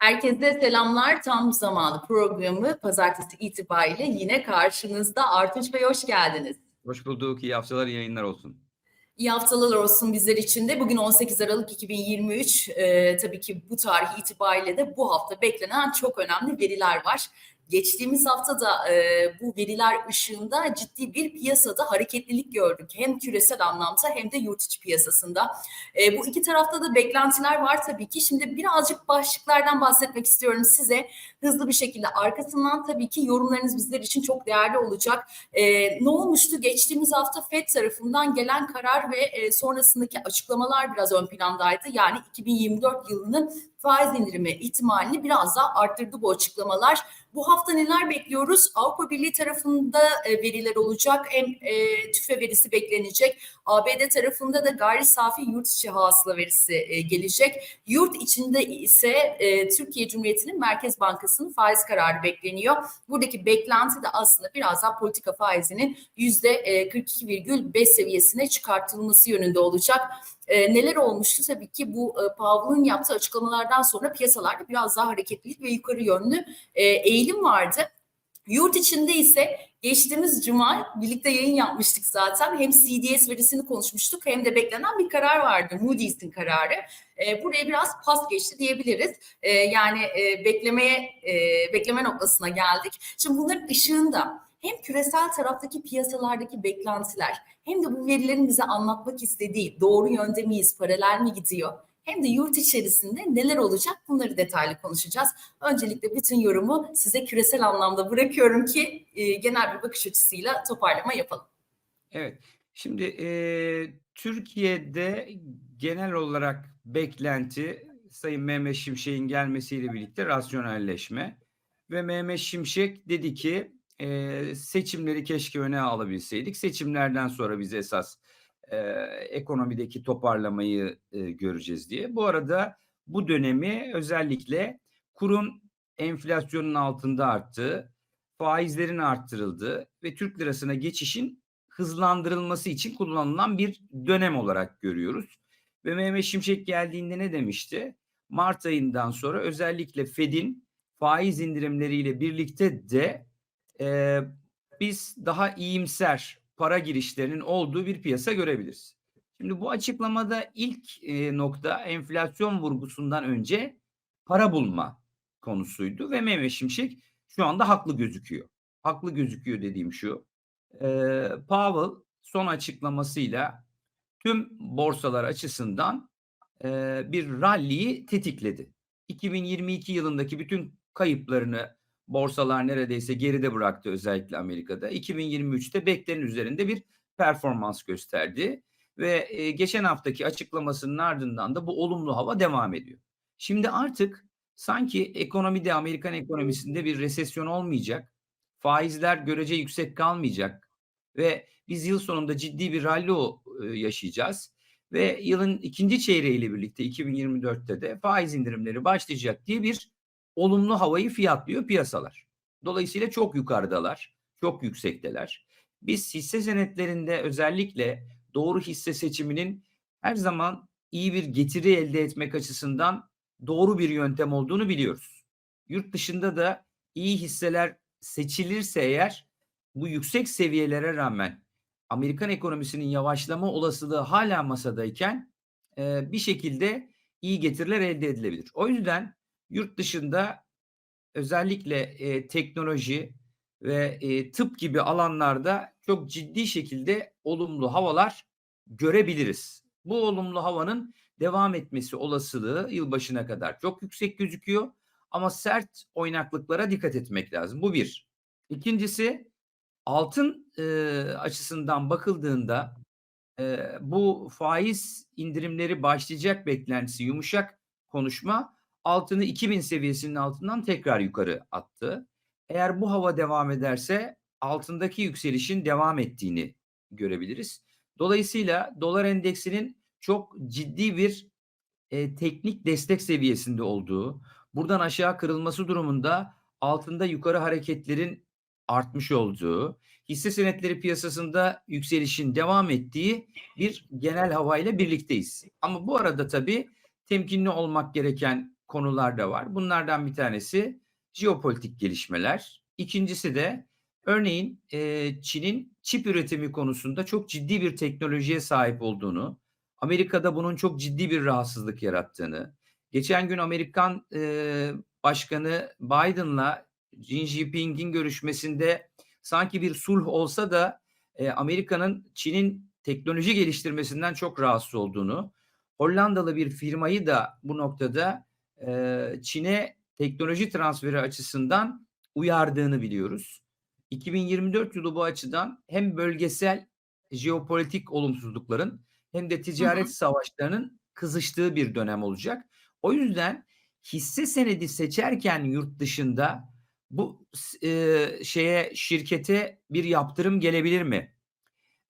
Herkese selamlar. Tam zamanı programı pazartesi itibariyle yine karşınızda. Artunç Bey hoş geldiniz. Hoş bulduk. İyi haftalar, iyi yayınlar olsun. İyi haftalar olsun bizler için de. Bugün 18 Aralık 2023. Ee, tabii ki bu tarih itibariyle de bu hafta beklenen çok önemli veriler var. Geçtiğimiz hafta da e, bu veriler ışığında ciddi bir piyasada hareketlilik gördük. Hem küresel anlamda hem de yurt içi piyasasında. E, bu iki tarafta da beklentiler var tabii ki. Şimdi birazcık başlıklardan bahsetmek istiyorum size. Hızlı bir şekilde arkasından tabii ki yorumlarınız bizler için çok değerli olacak. E, ne olmuştu? Geçtiğimiz hafta FED tarafından gelen karar ve e, sonrasındaki açıklamalar biraz ön plandaydı. Yani 2024 yılının faiz indirimi ihtimalini biraz daha arttırdı bu açıklamalar. Bu hafta neler bekliyoruz? Avrupa Birliği tarafında e, veriler olacak. Hem e, tüfe verisi beklenecek. ABD tarafında da gayri safi yurt içi hasıla verisi e, gelecek. Yurt içinde ise Türkiye Cumhuriyeti'nin Merkez Bankası'nın faiz kararı bekleniyor. Buradaki beklenti de aslında biraz daha politika faizinin yüzde 42,5 seviyesine çıkartılması yönünde olacak. E, neler olmuştu? Tabii ki bu e, Powell'ın yaptığı açıklamalardan sonra piyasalarda biraz daha hareketlilik ve yukarı yönlü e, eğilim vardı. Yurt içinde ise geçtiğimiz cuma birlikte yayın yapmıştık zaten. Hem CDS verisini konuşmuştuk hem de beklenen bir karar vardı. Moody's'in kararı. E, buraya biraz pas geçti diyebiliriz. E, yani e, beklemeye e, bekleme noktasına geldik. Şimdi bunların ışığında hem küresel taraftaki piyasalardaki beklentiler hem de bu verilerin bize anlatmak istediği doğru yönde miyiz, paralel mi gidiyor? Hem de yurt içerisinde neler olacak bunları detaylı konuşacağız. Öncelikle bütün yorumu size küresel anlamda bırakıyorum ki e, genel bir bakış açısıyla toparlama yapalım. Evet, şimdi e, Türkiye'de genel olarak beklenti Sayın Mehmet Şimşek'in gelmesiyle birlikte rasyonelleşme ve Mehmet Şimşek dedi ki e, seçimleri keşke öne alabilseydik. Seçimlerden sonra biz esas e, ekonomideki toparlamayı e, göreceğiz diye. Bu arada bu dönemi özellikle kurun enflasyonun altında arttığı, faizlerin arttırıldığı ve Türk lirasına geçişin hızlandırılması için kullanılan bir dönem olarak görüyoruz. Ve Mehmet Şimşek geldiğinde ne demişti? Mart ayından sonra özellikle Fed'in faiz indirimleriyle birlikte de e, biz daha iyimser para girişlerinin olduğu bir piyasa görebiliriz. Şimdi bu açıklamada ilk e, nokta enflasyon vurgusundan önce para bulma konusuydu ve Mehmet Şimşek şu anda haklı gözüküyor. Haklı gözüküyor dediğim şu. E, Powell son açıklamasıyla tüm borsalar açısından e, bir ralliyi tetikledi. 2022 yılındaki bütün kayıplarını borsalar neredeyse geride bıraktı özellikle Amerika'da. 2023'te beklenenin üzerinde bir performans gösterdi ve e, geçen haftaki açıklamasının ardından da bu olumlu hava devam ediyor. Şimdi artık sanki ekonomide Amerikan ekonomisinde bir resesyon olmayacak, faizler görece yüksek kalmayacak ve biz yıl sonunda ciddi bir rally e, yaşayacağız ve yılın ikinci çeyreğiyle birlikte 2024'te de faiz indirimleri başlayacak diye bir olumlu havayı fiyatlıyor piyasalar. Dolayısıyla çok yukarıdalar, çok yüksekteler. Biz hisse senetlerinde özellikle doğru hisse seçiminin her zaman iyi bir getiri elde etmek açısından doğru bir yöntem olduğunu biliyoruz. Yurt dışında da iyi hisseler seçilirse eğer bu yüksek seviyelere rağmen Amerikan ekonomisinin yavaşlama olasılığı hala masadayken bir şekilde iyi getiriler elde edilebilir. O yüzden yurt dışında özellikle e, teknoloji ve e, tıp gibi alanlarda çok ciddi şekilde olumlu havalar görebiliriz. Bu olumlu havanın devam etmesi olasılığı yılbaşına kadar çok yüksek gözüküyor. Ama sert oynaklıklara dikkat etmek lazım. Bu bir. İkincisi altın e, açısından bakıldığında e, bu faiz indirimleri başlayacak beklentisi yumuşak konuşma altını 2000 seviyesinin altından tekrar yukarı attı. Eğer bu hava devam ederse altındaki yükselişin devam ettiğini görebiliriz. Dolayısıyla dolar endeksinin çok ciddi bir e, teknik destek seviyesinde olduğu, buradan aşağı kırılması durumunda altında yukarı hareketlerin artmış olduğu, hisse senetleri piyasasında yükselişin devam ettiği bir genel havayla birlikteyiz. Ama bu arada tabii temkinli olmak gereken konular da var. Bunlardan bir tanesi jeopolitik gelişmeler. İkincisi de örneğin e, Çin'in çip üretimi konusunda çok ciddi bir teknolojiye sahip olduğunu, Amerika'da bunun çok ciddi bir rahatsızlık yarattığını, geçen gün Amerikan e, Başkanı Biden'la Xi Jinping'in görüşmesinde sanki bir sulh olsa da e, Amerika'nın Çin'in teknoloji geliştirmesinden çok rahatsız olduğunu, Hollandalı bir firmayı da bu noktada Çin'e teknoloji transferi açısından uyardığını biliyoruz. 2024 yılı bu açıdan hem bölgesel jeopolitik olumsuzlukların hem de ticaret Hı hı. savaşlarının kızıştığı bir dönem olacak. O yüzden hisse senedi seçerken yurt dışında bu e, şeye şirkete bir yaptırım gelebilir mi?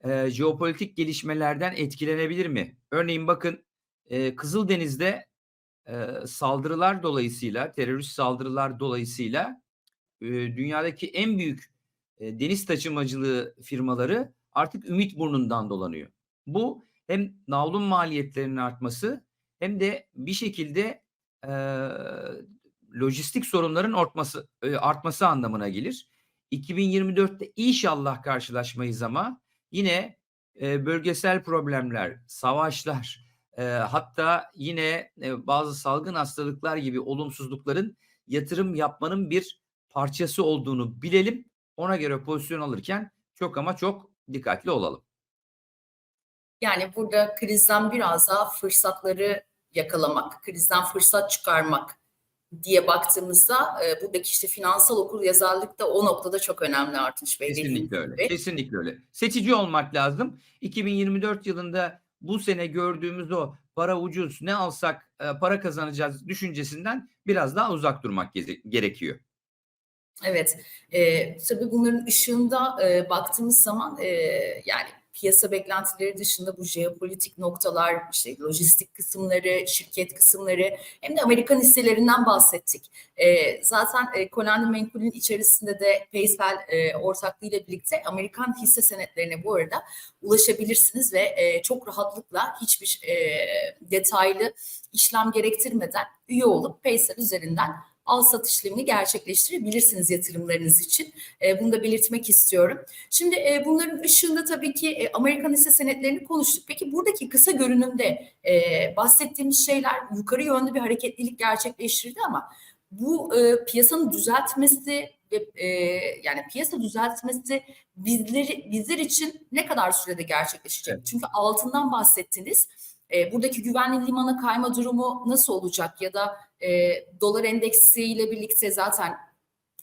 E, jeopolitik gelişmelerden etkilenebilir mi? Örneğin bakın e, Kızıldeniz'de saldırılar dolayısıyla, terörist saldırılar dolayısıyla dünyadaki en büyük deniz taşımacılığı firmaları artık ümit burnundan dolanıyor. Bu hem navlun maliyetlerinin artması hem de bir şekilde e, lojistik sorunların artması, e, artması anlamına gelir. 2024'te inşallah karşılaşmayız ama yine e, bölgesel problemler, savaşlar, e, hatta yine e, bazı salgın hastalıklar gibi olumsuzlukların yatırım yapmanın bir parçası olduğunu bilelim. Ona göre pozisyon alırken çok ama çok dikkatli olalım. Yani burada krizden biraz daha fırsatları yakalamak, krizden fırsat çıkarmak diye baktığımızda e, buradaki işte finansal okuryazarlık da o noktada çok önemli Artunç Bey. Kesinlikle öyle. Kesinlikle öyle. Seçici olmak lazım. 2024 yılında bu sene gördüğümüz o para ucuz ne alsak e, para kazanacağız düşüncesinden biraz daha uzak durmak gerekiyor. Evet, e, tabii bunların ışığında e, baktığımız zaman e, yani piyasa beklentileri dışında bu jeopolitik noktalar, işte lojistik kısımları, şirket kısımları hem de Amerikan hisselerinden bahsettik. E, zaten e, Konandi Menkul'ün içerisinde de PayPal e, ortaklığıyla birlikte Amerikan hisse senetlerine bu arada ulaşabilirsiniz ve e, çok rahatlıkla hiçbir e, detaylı işlem gerektirmeden üye olup PayPal üzerinden al satış işlemini gerçekleştirebilirsiniz yatırımlarınız için. E, bunu da belirtmek istiyorum. Şimdi e, bunların ışığında tabii ki e, Amerikan hisse senetlerini konuştuk. Peki buradaki kısa görünümde e, bahsettiğimiz şeyler yukarı yönlü bir hareketlilik gerçekleştirdi ama bu e, piyasanın düzeltmesi ve e, yani piyasa düzeltmesi bizleri bizler için ne kadar sürede gerçekleşecek? Evet. Çünkü altından bahsettiniz. E, buradaki güvenli limana kayma durumu nasıl olacak ya da e, dolar endeksiyle birlikte zaten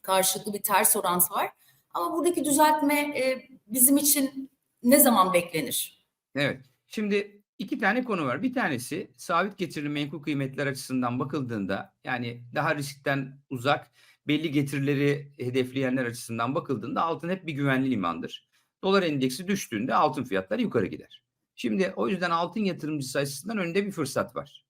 karşılıklı bir ters orantı var. Ama buradaki düzeltme e, bizim için ne zaman beklenir? Evet. Şimdi iki tane konu var. Bir tanesi sabit getirili menkul kıymetler açısından bakıldığında yani daha riskten uzak belli getirileri hedefleyenler açısından bakıldığında altın hep bir güvenli limandır. Dolar endeksi düştüğünde altın fiyatları yukarı gider. Şimdi o yüzden altın yatırımcısı açısından önünde bir fırsat var.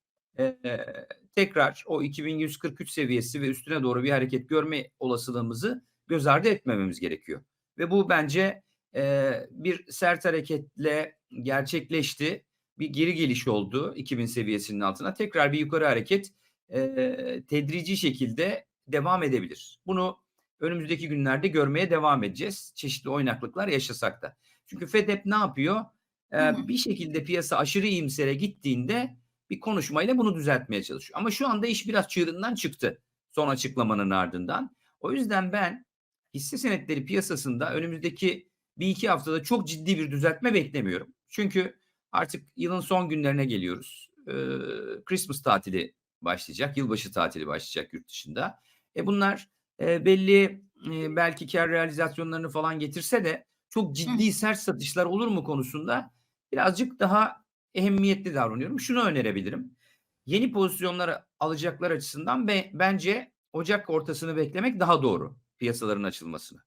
Tekrar o 2143 seviyesi ve üstüne doğru bir hareket görme olasılığımızı göz ardı etmememiz gerekiyor. Ve bu bence e, bir sert hareketle gerçekleşti. Bir geri geliş oldu 2000 seviyesinin altına. Tekrar bir yukarı hareket e, tedrici şekilde devam edebilir. Bunu önümüzdeki günlerde görmeye devam edeceğiz. Çeşitli oynaklıklar yaşasak da. Çünkü FED hep ne yapıyor? Ee, bir şekilde piyasa aşırı iyimsere gittiğinde bir konuşmayla bunu düzeltmeye çalışıyor. Ama şu anda iş biraz çığırından çıktı son açıklamanın ardından. O yüzden ben hisse senetleri piyasasında önümüzdeki bir iki haftada çok ciddi bir düzeltme beklemiyorum. Çünkü artık yılın son günlerine geliyoruz. Ee, Christmas tatili başlayacak, yılbaşı tatili başlayacak yurt dışında. E bunlar e, belli e, belki kar realizasyonlarını falan getirse de çok ciddi sert satışlar olur mu konusunda birazcık daha ehemmiyetli davranıyorum. Şunu önerebilirim. Yeni pozisyonları alacaklar açısından be, bence Ocak ortasını beklemek daha doğru piyasaların açılmasını.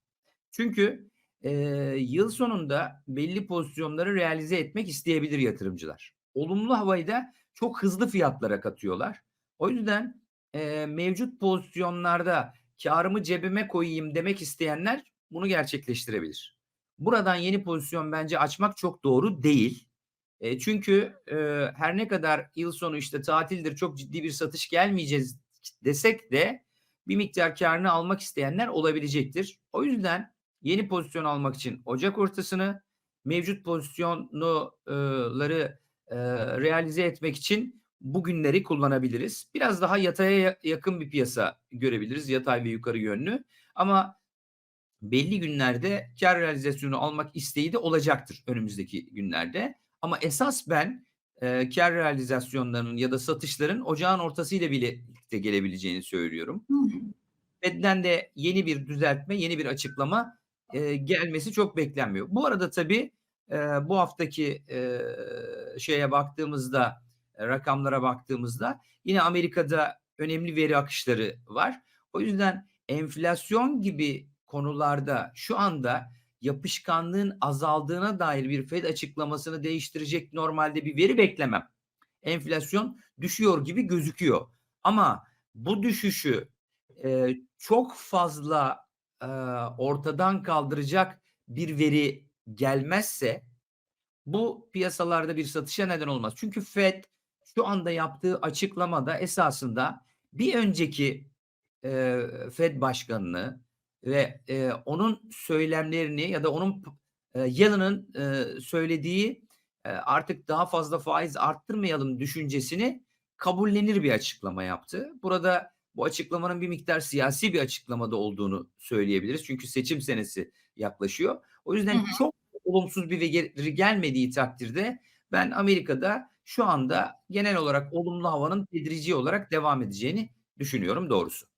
Çünkü e, yıl sonunda belli pozisyonları realize etmek isteyebilir yatırımcılar. Olumlu havayı da çok hızlı fiyatlara katıyorlar. O yüzden e, mevcut pozisyonlarda karımı cebime koyayım demek isteyenler bunu gerçekleştirebilir. Buradan yeni pozisyon bence açmak çok doğru değil. E, çünkü e, her ne kadar yıl sonu işte tatildir çok ciddi bir satış gelmeyeceğiz desek de bir miktar karını almak isteyenler olabilecektir. O yüzden yeni pozisyon almak için Ocak ortasını mevcut pozisyonları e, realize etmek için bugünleri kullanabiliriz. Biraz daha yataya yakın bir piyasa görebiliriz. Yatay ve yukarı yönlü. Ama belli günlerde kar realizasyonu almak isteği de olacaktır önümüzdeki günlerde. Ama esas ben e, kar realizasyonlarının ya da satışların ocağın ortasıyla birlikte gelebileceğini söylüyorum. Fed'den de yeni bir düzeltme, yeni bir açıklama e, gelmesi çok beklenmiyor. Bu arada tabii e, bu haftaki e, şeye baktığımızda, e, rakamlara baktığımızda yine Amerika'da önemli veri akışları var. O yüzden enflasyon gibi konularda şu anda yapışkanlığın azaldığına dair bir Fed açıklamasını değiştirecek normalde bir veri beklemem. Enflasyon düşüyor gibi gözüküyor. Ama bu düşüşü e, çok fazla e, ortadan kaldıracak bir veri gelmezse bu piyasalarda bir satışa neden olmaz. Çünkü Fed şu anda yaptığı açıklamada esasında bir önceki e, Fed başkanını ve e, onun söylemlerini ya da onun e, Yellen'ın e, söylediği e, artık daha fazla faiz arttırmayalım düşüncesini kabullenir bir açıklama yaptı. Burada bu açıklamanın bir miktar siyasi bir açıklamada olduğunu söyleyebiliriz. Çünkü seçim senesi yaklaşıyor. O yüzden Hı hı. çok olumsuz bir veri gelmediği takdirde ben Amerika'da şu anda genel olarak olumlu havanın tedrici olarak devam edeceğini düşünüyorum doğrusu.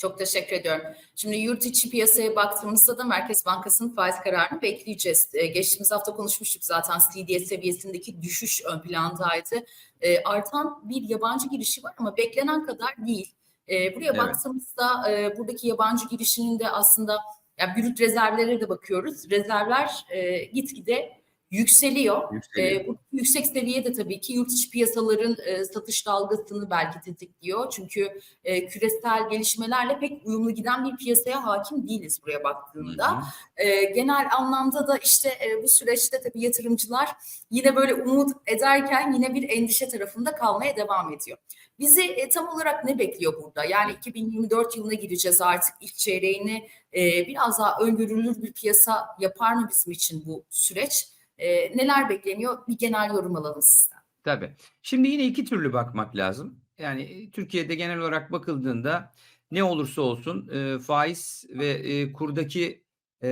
Çok teşekkür ediyorum. Şimdi yurt içi piyasaya baktığımızda da Merkez Bankası'nın faiz kararını bekleyeceğiz. Ee, geçtiğimiz hafta konuşmuştuk zaten CDS seviyesindeki düşüş ön plandaydı. Ee, artan bir yabancı girişi var ama beklenen kadar değil. Ee, buraya Evet. baktığımızda e, buradaki yabancı girişinin de aslında yani brüt rezervlere de bakıyoruz. Rezervler e, gitgide yükseliyor. Yükseliyor. E, bu yüksek seviye de tabii ki yurt içi piyasaların e, satış dalgasını belki tetikliyor. Çünkü e, küresel gelişmelerle pek uyumlu giden bir piyasaya hakim değiliz buraya baktığında. Hı hı. E, genel anlamda da işte e, bu süreçte tabii yatırımcılar yine böyle umut ederken yine bir endişe tarafında kalmaya devam ediyor. Bizi e, tam olarak ne bekliyor burada? Yani 2024 yılına gireceğiz artık ilk çeyreğini e, biraz daha öngörülür bir piyasa yapar mı bizim için bu süreç? E, neler bekleniyor? Bir genel yorum alalım sizden. Tabii. Şimdi yine iki türlü bakmak lazım. Yani e, Türkiye'de genel olarak bakıldığında ne olursa olsun e, faiz ve e, kurdaki e,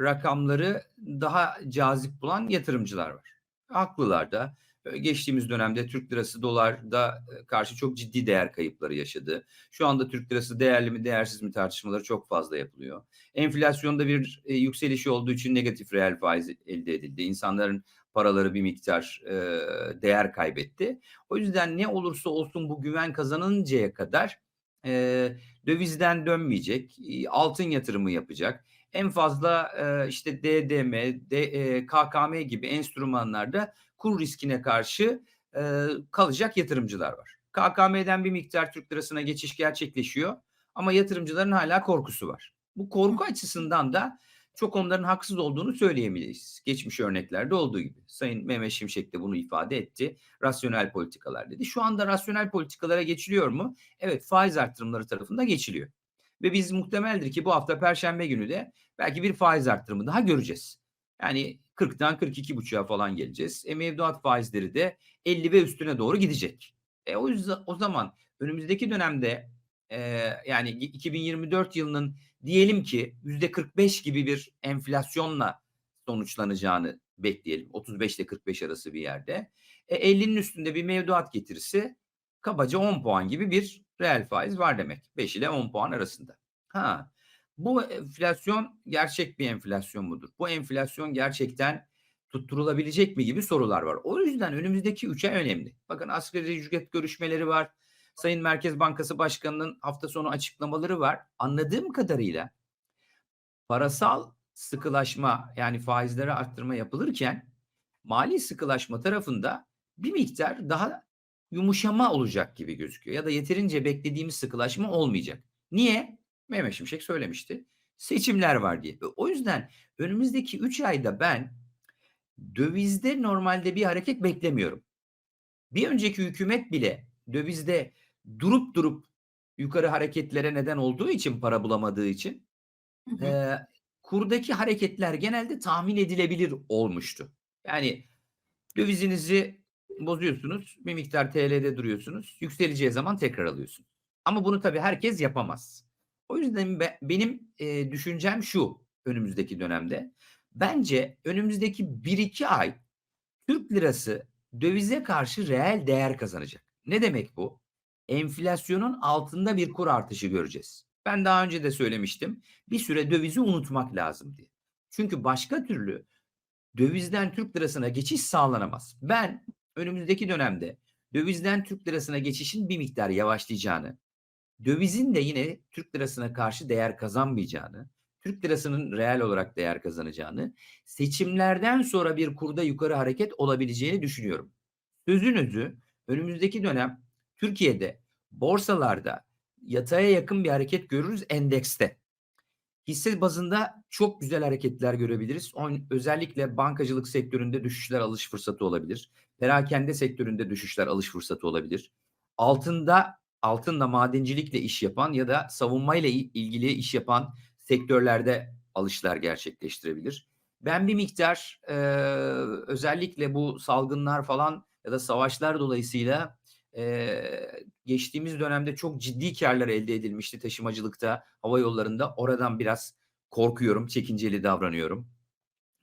rakamları daha cazip bulan yatırımcılar var. Haklılar da. Geçtiğimiz dönemde Türk lirası dolarda e, karşı çok ciddi değer kayıpları yaşadı. Şu anda Türk lirası değerli mi değersiz mi tartışmaları çok fazla yapılıyor. Enflasyonda bir e, yükselişi olduğu için negatif reel faiz elde edildi. İnsanların paraları bir miktar e, değer kaybetti. O yüzden ne olursa olsun bu güven kazanıncaya kadar dövizden dönmeyecek, altın yatırımı yapacak. En fazla işte DDM, KKM gibi enstrümanlarda kur riskine karşı e, kalacak yatırımcılar var. KKM'den bir miktar Türk lirasına geçiş gerçekleşiyor ama yatırımcıların hala korkusu var. Bu korku açısından da çok onların haksız olduğunu söyleyemeyiz. Geçmiş örneklerde olduğu gibi. Sayın Mehmet Şimşek de bunu ifade etti. Rasyonel politikalar dedi. Şu anda rasyonel politikalara geçiliyor mu? Evet faiz arttırımları tarafında geçiliyor. Ve biz muhtemeldir ki bu hafta Perşembe günü de belki bir faiz arttırımı daha göreceğiz. Yani 40'tan 42,5'a falan geleceğiz. E, mevduat faizleri de 50 ve üstüne doğru gidecek. E, o yüzden o zaman önümüzdeki dönemde e, yani 2024 yılının diyelim ki %45 gibi bir enflasyonla sonuçlanacağını bekleyelim. 35 ile 45 arası bir yerde. E, 50'nin üstünde bir mevduat getirisi kabaca 10 puan gibi bir reel faiz var demek. 5 ile 10 puan arasında. Ha, bu enflasyon gerçek bir enflasyon mudur? Bu enflasyon gerçekten tutturulabilecek mi gibi sorular var. O yüzden önümüzdeki 3 ay önemli. Bakın asgari ücret görüşmeleri var. Sayın Merkez Bankası Başkanı'nın hafta sonu açıklamaları var. Anladığım kadarıyla parasal sıkılaşma yani faizleri arttırma yapılırken mali sıkılaşma tarafında bir miktar daha yumuşama olacak gibi gözüküyor. Ya da yeterince beklediğimiz sıkılaşma olmayacak. Niye? Mehmet Şimşek söylemişti. Seçimler var diye. O yüzden önümüzdeki 3 ayda ben dövizde normalde bir hareket beklemiyorum. Bir önceki hükümet bile dövizde durup durup yukarı hareketlere neden olduğu için para bulamadığı için Hı hı. e, kurdaki hareketler genelde tahmin edilebilir olmuştu. Yani dövizinizi bozuyorsunuz, bir miktar TL'de duruyorsunuz, yükseleceği zaman tekrar alıyorsunuz. Ama bunu tabii herkes yapamaz. O yüzden be- benim e, düşüncem şu önümüzdeki dönemde. Bence önümüzdeki 1-2 ay Türk lirası dövize karşı reel değer kazanacak. Ne demek bu? Enflasyonun altında bir kur artışı göreceğiz. Ben daha önce de söylemiştim. Bir süre dövizi unutmak lazım diye. Çünkü başka türlü dövizden Türk lirasına geçiş sağlanamaz. Ben önümüzdeki dönemde dövizden Türk lirasına geçişin bir miktar yavaşlayacağını, dövizin de yine Türk lirasına karşı değer kazanmayacağını, Türk lirasının reel olarak değer kazanacağını, seçimlerden sonra bir kurda yukarı hareket olabileceğini düşünüyorum. Sözünüzü önümüzdeki dönem Türkiye'de borsalarda yataya yakın bir hareket görürüz endekste. Hisse bazında çok güzel hareketler görebiliriz. Özellikle bankacılık sektöründe düşüşler alış fırsatı olabilir. Perakende sektöründe düşüşler alış fırsatı olabilir. Altında altınla madencilikle iş yapan ya da savunmayla il- ilgili iş yapan sektörlerde alışlar gerçekleştirebilir. Ben bir miktar eee, özellikle bu salgınlar falan ya da savaşlar dolayısıyla eee, geçtiğimiz dönemde çok ciddi karlar elde edilmişti taşımacılıkta, hava yollarında. Oradan biraz korkuyorum, çekinceli davranıyorum.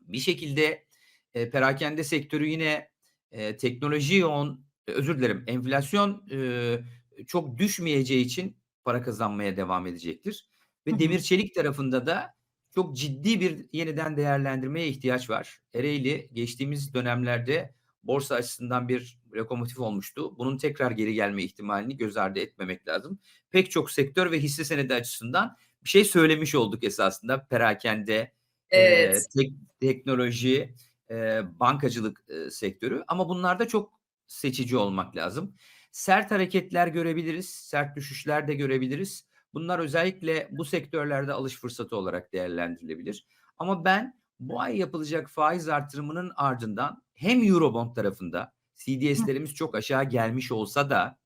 Bir şekilde e, perakende sektörü yine e, teknoloji yoğun, e, özür dilerim, enflasyon e, çok düşmeyeceği için para kazanmaya devam edecektir. Ve hı. demir çelik tarafında da çok ciddi bir yeniden değerlendirmeye ihtiyaç var. Ereğli geçtiğimiz dönemlerde borsa açısından bir lokomotif olmuştu. Bunun tekrar geri gelme ihtimalini göz ardı etmemek lazım. Pek çok sektör ve hisse senedi açısından bir şey söylemiş olduk esasında. Perakende, e, Evet. tek- teknoloji, e, bankacılık e, sektörü ama bunlarda çok seçici olmak lazım. Sert hareketler görebiliriz, sert düşüşler de görebiliriz. Bunlar özellikle bu sektörlerde alış fırsatı olarak değerlendirilebilir. Ama ben bu ay yapılacak faiz artırımının ardından hem Eurobond tarafında CDS'lerimiz çok aşağı gelmiş olsa da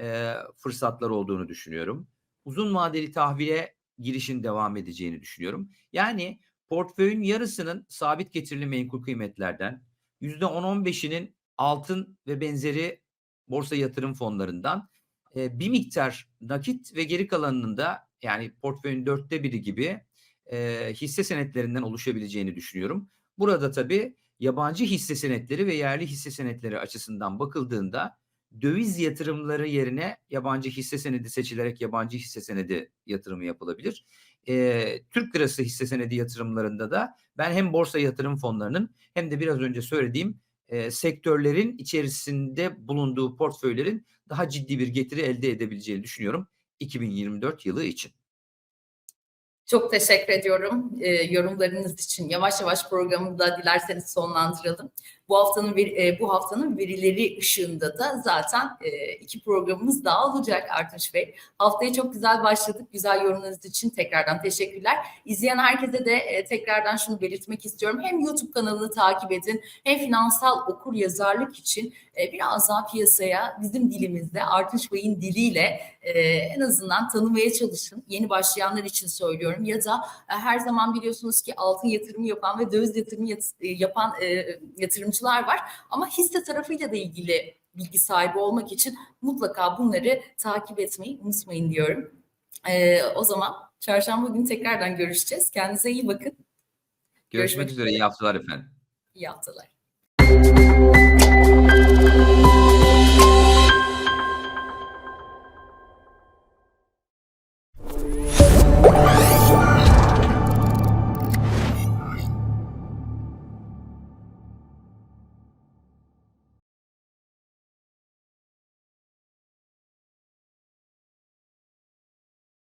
e, fırsatlar olduğunu düşünüyorum. Uzun vadeli tahvile girişin devam edeceğini düşünüyorum. Yani portföyün yarısının sabit getirili menkul kıymetlerden, %10-15'inin altın ve benzeri borsa yatırım fonlarından, e, bir miktar nakit ve geri kalanının da yani portföyün dörtte biri gibi e, hisse senetlerinden oluşabileceğini düşünüyorum. Burada tabii yabancı hisse senetleri ve yerli hisse senetleri açısından bakıldığında döviz yatırımları yerine yabancı hisse senedi seçilerek yabancı hisse senedi yatırımı yapılabilir. Eee, Türk lirası hisse senedi yatırımlarında da ben hem borsa yatırım fonlarının hem de biraz önce söylediğim eee, sektörlerin içerisinde bulunduğu portföylerin daha ciddi bir getiri elde edebileceğini düşünüyorum 2024 yılı için. Çok teşekkür ediyorum e, yorumlarınız için. Yavaş yavaş programı da dilerseniz sonlandıralım. Bu haftanın e, bu haftanın verileri ışığında da zaten e, iki programımız daha olacak Artunç Bey. Haftaya çok güzel başladık. Güzel yorumlarınız için tekrardan teşekkürler. İzleyen herkese de e, tekrardan şunu belirtmek istiyorum. Hem YouTube kanalını takip edin hem finansal okur yazarlık için e, biraz daha piyasaya bizim dilimizde Artunç Bey'in diliyle en azından tanımaya çalışın. Yeni başlayanlar için söylüyorum ya da her zaman biliyorsunuz ki altın yatırımı yapan ve döviz yatırımı yat- yapan e, yatırımcılar var. Ama hisse tarafıyla da ilgili bilgi sahibi olmak için mutlaka bunları takip etmeyi unutmayın diyorum. E, o zaman çarşamba günü tekrardan görüşeceğiz. Kendinize iyi bakın. Görüşmek, Görüşmek üzere. iyi haftalar efendim. İyi haftalar.